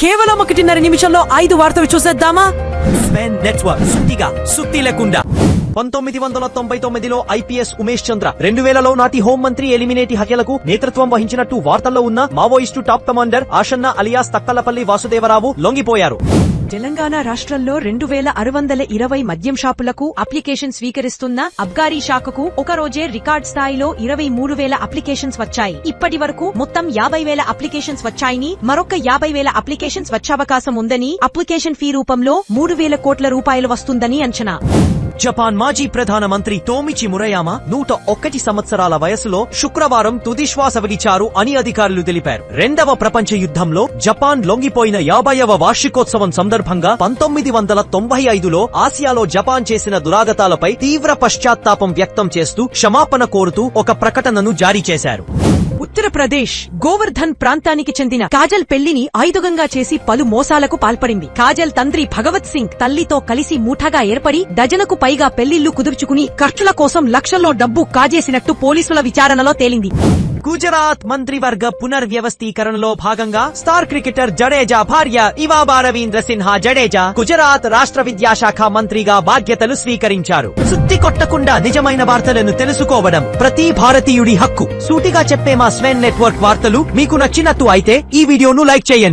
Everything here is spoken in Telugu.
కేవలం ఒకటిన్నర నిమిషంలో ఐదు వార్తలు చూసేద్దామా? స్పెన్ నెట్వర్క్ సుత్తిగా సుత్తి లేకుండా. పంతొమ్మిది వందల తొంభై తొమ్మిదిలో ఐపీఎస్ ఉమేష్ చంద్ర రెండు వేలలో నాటి హోంమంత్రి ఎలిమినేటి హత్యలకు నేతృత్వం వహించినట్టు వార్తల్లో ఉన్న Maoist top commander Ashanna alias Takkalapalli Vasudevarao లొంగిపోయారు. Telangana రాష్ట్రంలో రెండు వేల ఆరు వందల ఇరవై మద్యం షాపులకు అప్లికేషన్ స్వీకరిస్తున్న అబ్గారీ శాఖకు ఒక రోజే రికార్డ్ స్థాయిలో ఇరవై మూడు వేల అప్లికేషన్స్ వచ్చాయి. ఇప్పటి వరకు మొత్తం యాభై వేల అప్లికేషన్స్ వచ్చాయని మరొక యాభై వేల అప్లికేషన్స్ వచ్చవకాశం ఉందని అప్లికేషన్ ఫీ రూపంలో మూడు వేల కోట్ల రూపాయలు వస్తుందని అంచనా. జపాన్ మాజీ ప్రధానమంత్రి టోమిచి మురయామ నూట ఒక్కటి సంవత్సరాల వయసులో శుక్రవారం తుదిశ్వాస విడిచారు అని అధికారులు తెలిపారు. రెండవ ప్రపంచ యుద్ధంలో జపాన్ లొంగిపోయిన యాభైవ వార్షికోత్సవం సందర్భంగా పంతొమ్మిది వందల తొంభై ఐదులో ఆసియాలో జపాన్ చేసిన దురాగతాలపై తీవ్ర పశ్చాత్తాపం వ్యక్తం చేస్తూ క్షమాపణ కోరుతూ ఒక ప్రకటనను జారీ చేశారు. ఉత్తరప్రదేశ్ గోవర్ధన్ ప్రాంతానికి చెందిన కాజల్ పెళ్ళిని ఆయుధంగా చేసి పలు మోసాలకు పాల్పడింది. కాజల్ తండ్రి భగవత్ సింగ్ తల్లితో కలిసి ముఠాగా ఏర్పడి డజనకు పైగా పెళ్ళిళ్ళు కుదుర్చుకుని ఖర్చుల కోసం లక్షల్లో డబ్బు కాజేసినట్టు పోలీసుల విచారణలో తేలింది. గుజరాత్ మంత్రివర్గ పునర్వ్యవస్థీకరణలో భాగంగా స్టార్ క్రికెటర్ జడేజా భార్య ఇవాబా రవీంద్ర సిన్హా జడేజా గుజరాత్ రాష్ట్ర విద్యాశాఖ మంత్రిగా బాధ్యతలు స్వీకరించారు. సుత్తి కొట్టకుండా నిజమైన వార్తలను తెలుసుకోవడం ప్రతి భారతీయుడి హక్కు. సూటిగా చెప్పే మా స్వెన్ నెట్వర్క్ వార్తలు మీకు నచ్చినట్టు అయితే ఈ వీడియోను లైక్ చేయండి.